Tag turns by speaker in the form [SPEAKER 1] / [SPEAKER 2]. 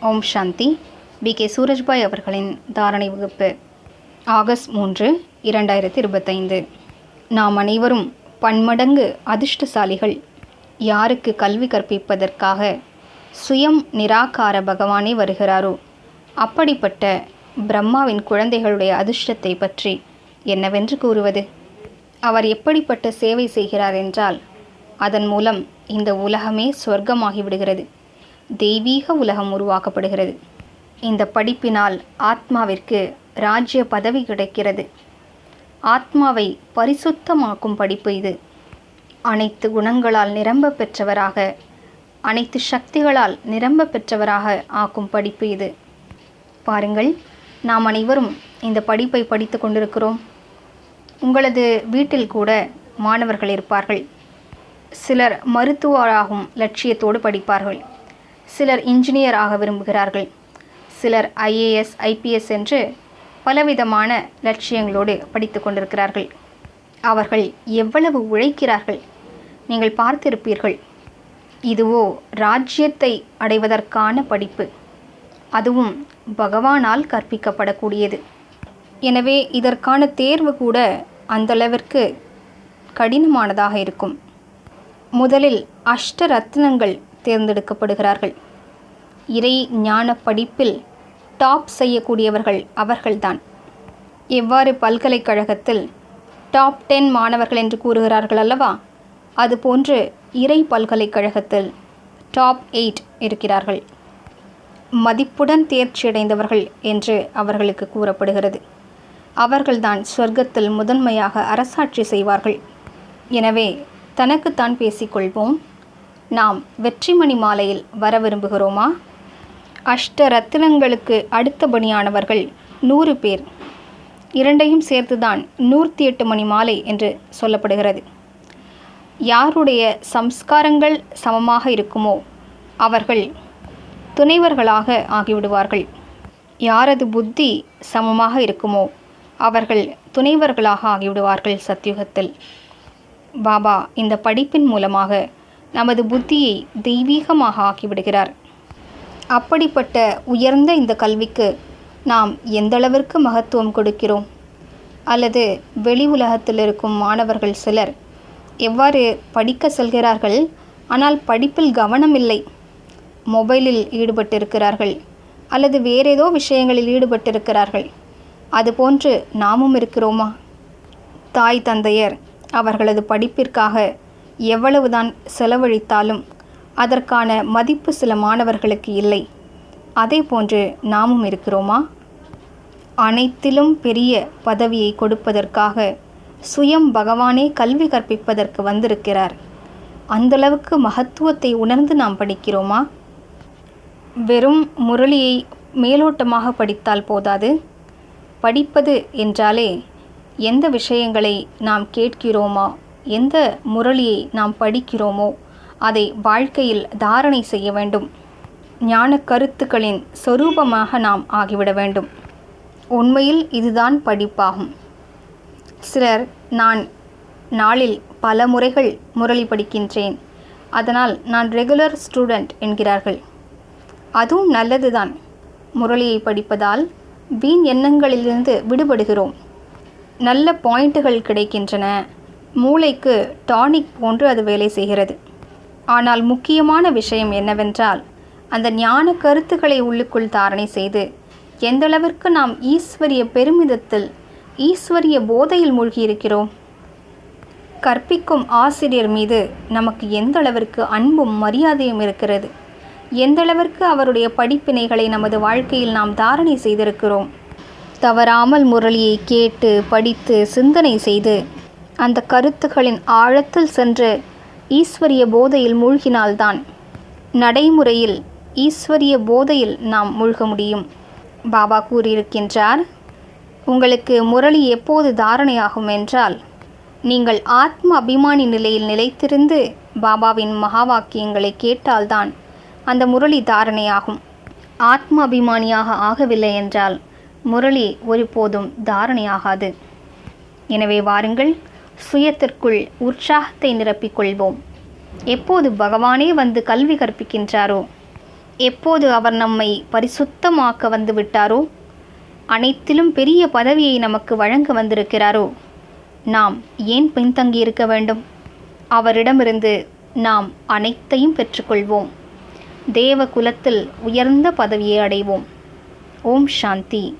[SPEAKER 1] ஓம் சாந்தி. B. K. Surajbhai அவர்களின் தாரணை வகுப்பு ஆகஸ்ட் மூன்று இரண்டாயிரத்தி இருபத்தைந்து நாம் அனைவரும் பன்மடங்கு அதிர்ஷ்டசாலிகள். யாருக்கு கல்வி கற்பிப்பதற்காக சுயம் நிராகார பகவானே வருகிறாரோ அப்படிப்பட்ட பிரம்மாவின் குழந்தைகளுடைய அதிர்ஷ்டத்தை பற்றி என்னவென்று கூறுவது? அவர் எப்படிப்பட்ட சேவை செய்கிறார் என்றால் அதன் மூலம் இந்த உலகமே சொர்க்கமாகிவிடுகிறது. விடுகிறது தெய்வீக உலகம் உருவாக்கப்படுகிறது. இந்த படிப்பினால் ஆத்மாவிற்கு ராஜ்ய பதவி கிடைக்கிறது. ஆத்மாவை பரிசுத்தமாக்கும் படிப்பு இது. அனைத்து குணங்களால் நிரம்ப பெற்றவராக அனைத்து சக்திகளால் நிரம்ப பெற்றவராக ஆக்கும் படிப்பு இது. பாருங்கள் நாம் அனைவரும் இந்த படிப்பை படித்து கொண்டிருக்கிறோம். உங்களது வீட்டில் கூட மாணவர்கள் இருப்பார்கள். சிலர் மருத்துவராகும் லட்சியத்தோடு படிப்பார்கள். சிலர் இன்ஜினியர் ஆக விரும்புகிறார்கள். சிலர் ஐஏஎஸ் ஐபிஎஸ் என்று பலவிதமான லட்சியங்களோடு படித்து கொண்டிருக்கிறார்கள். அவர்கள் எவ்வளவு உழைக்கிறார்கள்? நீங்கள் பார்த்திருப்பீர்கள். இதுவோ ராஜ்யத்தை அடைவதற்கான படிப்பு. அதுவும் பகவானால் கற்பிக்கப்படக்கூடியது. எனவே இதற்கான தேர்வு கூட அந்தளவிற்கு கடினமானதாக இருக்கும். முதலில் அஷ்ட ரத்னங்கள் தேர்ந்தெடுக்கப்படுகிறார்கள். இறை ஞான படிப்பில் டாப் செய்யக்கூடியவர்கள் அவர்கள்தான். எவ்வாறு பல்கலைக்கழகத்தில் டாப் டென் மாணவர்கள் என்று கூறுகிறார்கள் அல்லவா? அதுபோன்று இறை பல்கலைக்கழகத்தில் டாப் எயிட் இருக்கிறார்கள். மதிப்புடன் தேர்ச்சியடைந்தவர்கள் என்று அவர்களுக்கு கூறப்படுகிறது. அவர்கள்தான் சொர்க்கத்தில் முதன்மையாக அரசாட்சி செய்வார்கள். எனவே தனக்குத்தான் பேசிக்கொள்வோம். நாம் வெற்றிமணி மாலையில் வர விரும்புகிறோமா? அஷ்ட ரத்தினங்களுக்கு அடுத்தபடியானவர்கள் நூறு பேர். இரண்டையும் சேர்த்துதான் நூற்றி எட்டு மணி மாலை என்று சொல்லப்படுகிறது. யாருடைய சம்ஸ்காரங்கள் சமமாக இருக்குமோ அவர்கள் துணைவர்களாக ஆகிவிடுவார்கள். யாரது புத்தி சமமாக இருக்குமோ அவர்கள் துணைவர்களாக ஆகிவிடுவார்கள் சத்யுகத்தில் பாபா இந்த படிப்பின் மூலமாக நமது புத்தியை தெய்வீகமாக ஆக்கிவிடுகிறார். அப்படிப்பட்ட உயர்ந்த இந்த கல்விக்கு நாம் எந்தளவிற்கு மகத்துவம் கொடுக்கிறோம்? அல்லது வெளி உலகத்தில் இருக்கும் மாணவர்கள் சிலர் எவ்வாறு படிக்க செல்கிறார்கள்? ஆனால் படிப்பில் கவனம் இல்லை. மொபைலில் ஈடுபட்டிருக்கிறார்கள். அல்லது வேறேதோ விஷயங்களில் ஈடுபட்டிருக்கிறார்கள். அதுபோன்று நாமும் இருக்கிறோமா? தாய் தந்தையர் அவர்களது படிப்பிற்காக எவ்வளவுதான் செலவழித்தாலும் அதற்கான மதிப்பு சில மாணவர்களுக்கு இல்லை. அதே போன்று நாமும் இருக்கிறோமா? அனைத்திலும் பெரிய பதவியை கொடுப்பதற்காக சுயம் பகவானே கல்வி கற்பிப்பதற்கு வந்திருக்கிறார். அந்தளவுக்கு மகத்துவத்தை உணர்ந்து நாம் படிக்கிறோமா? வெறும் முரளியை மேலோட்டமாக படித்தால் போதாது? படிப்பது என்றாலே எந்த விஷயங்களை நாம் கேட்கிறோமா? எந்த முரளியை நாம் படிக்கிறோமோ அதை வாழ்க்கையில் தாரணை செய்ய வேண்டும். ஞான கருத்துக்களின் சொரூபமாக நாம் ஆகிவிட வேண்டும். உண்மையில் இதுதான் படிப்பாகும். சிலர் நான் நாளில் பல முறைகள் முரளி படிக்கின்றேன். அதனால் நான் ரெகுலர் ஸ்டூடெண்ட் என்கிறார்கள். அதுவும் நல்லதுதான். முரளியை படிப்பதால் வீண் எண்ணங்களிலிருந்து விடுபடுகிறோம். நல்ல பாயிண்ட்டுகள் கிடைக்கின்றன. மூளைக்கு டானிக் போன்று அது வேலை செய்கிறது. ஆனால் முக்கியமான விஷயம் என்னவென்றால் அந்த ஞான கருத்துக்களை உள்ளுக்குள் தாரணை செய்து எந்தளவிற்கு நாம் ஈஸ்வரிய பெருமிதத்தில் ஈஸ்வரிய போதையில் மூழ்கியிருக்கிறோம்? கற்பிக்கும் ஆசிரியர் மீது நமக்கு எந்தளவிற்கு அன்பும் மரியாதையும் இருக்கிறது? எந்தளவிற்கு அவருடைய படிப்பினைகளை நமது வாழ்க்கையில் நாம் தாரணை செய்திருக்கிறோம்? தவறாமல் முரளியை கேட்டு படித்து சிந்தனை செய்து அந்த கருத்துகளின் ஆழத்தில் சென்று ஈஸ்வரிய போதையில் மூழ்கினால்தான் நடைமுறையில் ஈஸ்வரிய போதையில் நாம் மூழ்க முடியும். பாபா கூறியிருக்கின்றார் உங்களுக்கு முரளி எப்போது தாரணையாகும் என்றால் நீங்கள் ஆத்ம அபிமானி நிலையில் நிலைத்திருந்து பாபாவின் மகா வாக்கியங்களை கேட்டால்தான் அந்த முரளி தாரணையாகும். ஆத்ம அபிமானியாக ஆகவில்லை என்றால் முரளி ஒருபோதும் தாரணையாகாது. எனவே வாருங்கள் சுயத்திற்குள் உற்சாகத்தை நிரப்பிக் கொள்வோம் எப்போது பகவானே வந்து கல்வி கற்பிக்கின்றாரோ? எப்போது அவர் நம்மை பரிசுத்தமாக்க வந்து விட்டாரோ? அனைத்திலும் பெரிய பதவியை நமக்கு வழங்க வந்திருக்கிறாரோ? நாம் ஏன் பின்தங்கியிருக்க வேண்டும்? அவரிடமிருந்து நாம் அனைத்தையும் பெற்றுக்கொள்வோம். தேவ குலத்தில் உயர்ந்த பதவியை அடைவோம். ஓம் சாந்தி.